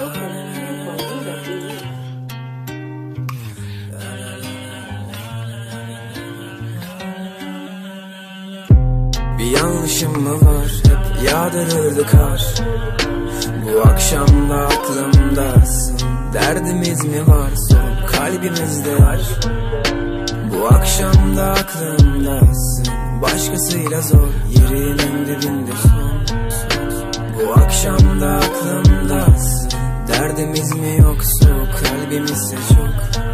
Bir yanlışım mı var? Hep yağdırırdı kar. Bu akşam da aklımdasın Derdimiz mi var? Sorun kalbimizde var. Bu akşam da aklımdasın Başkasıyla zor. Yerinin dibinde son. Bu akşam da aklımda Derdimiz mi yoksa kalbimizse çok?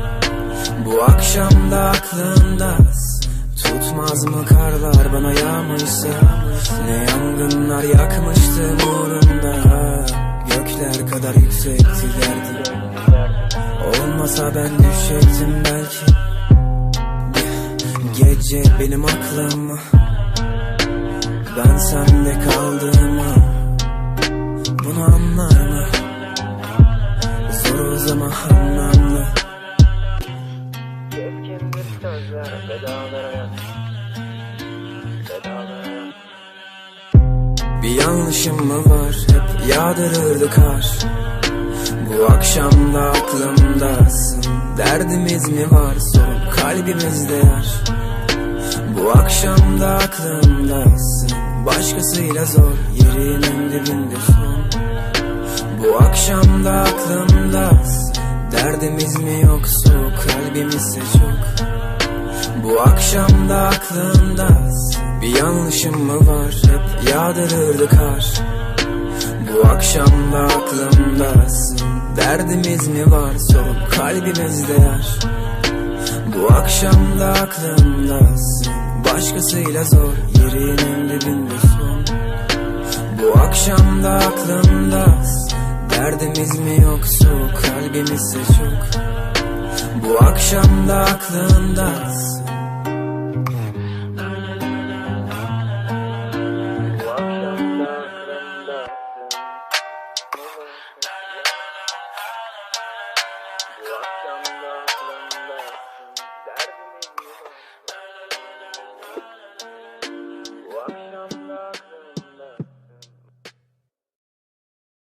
Bu akşam da aklımdasın Tutmaz mı karlar bana yağmışsa? Ne yangınlar yakmıştı uğrunda Gökler kadar yüksekti derdim. Olmasa ben düşecektim belki. Gece benim aklım Ben sende kaldım Sözler vedalara Vedalara Bir yanlışım mı var? Hep yağdırırdı kar. Bu akşam da aklımdasın Derdimiz mi var? Sorun kalbimizde yer Bu akşam da aklımdasın Başkasıyla zor yerinin dibinde son. Bu akşam da aklımdasın Derdimiz mi yoksa kalbimizse çok? Bu akşam da aklımdasın Bir yanlışım mı var? Hep yağdırırdı kar. Bu akşam da aklımdasın Derdimiz mi var? Sorun kalbimizde yer Bu akşam da aklımdasın Başkasıyla zor. Yerinin dibinde son. Bu akşam da aklımdasın Derdimiz mi yoksa kalbimizse çok. Bu akşam da aklımdasın